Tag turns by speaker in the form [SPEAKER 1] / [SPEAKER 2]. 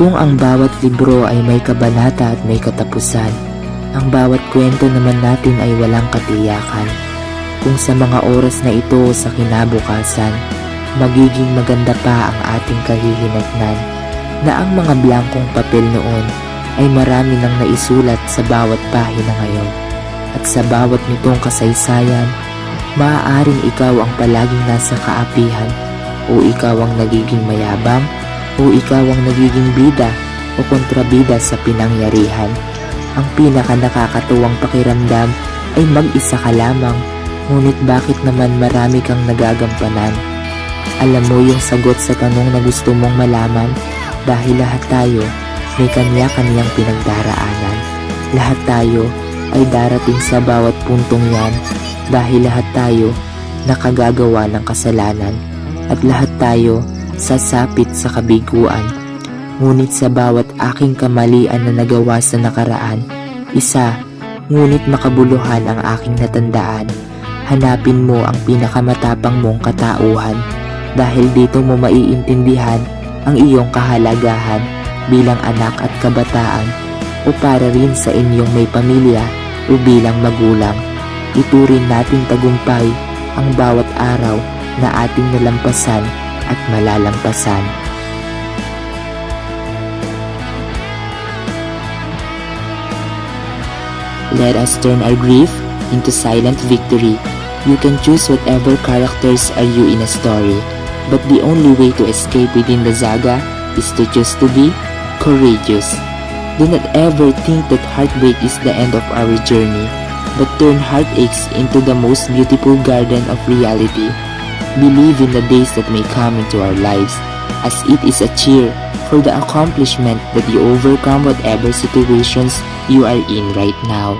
[SPEAKER 1] Kung ang bawat libro ay may kabanata at may katapusan, ang bawat kwento naman natin ay walang katiyakan. Kung sa mga oras na ito sa kinabukasan, magiging maganda pa ang ating kahihinatnan na ang mga blankong papel noon ay marami nang naisulat sa bawat pahina ngayon. At sa bawat nitong kasaysayan, maaaring ikaw ang palaging nasa kaapihan o ikaw ang nagiging mayabang o ikaw ang nagiging bida o kontrabida sa pinangyarihan. Ang pinaka nakakatuwang pakiramdam ay mag-isa ka lamang, ngunit bakit naman marami kang nagagampanan? Alam mo yung sagot sa tanong na gusto mong malaman dahil lahat tayo may kanya-kanyang pinagdaraanan. Lahat tayo ay darating sa bawat puntong yan dahil lahat tayo nakagagawa ng kasalanan at lahat tayo sasapit sa kabiguan. Ngunit sa bawat aking kamalian na nagawa sa nakaraan, isa, ngunit makabuluhan ang aking natandaan. Hanapin mo ang pinakamatapang mong katauhan dahil dito mo maiintindihan ang iyong kahalagahan bilang anak at kabataan o para rin sa inyong may pamilya o bilang magulang. Iturin nating tagumpay ang bawat araw na ating nalampasan at malalampasan. Let us turn our grief into silent victory. You can choose whatever characters are you in a story, but the only way to escape within the saga is to choose to be courageous. Do not ever think that heartbreak is the end of our journey, but turn heartaches into the most beautiful garden of reality. Believe in the days that may come into our lives, as it is a cheer for the accomplishment that you overcome whatever situations you are in right now.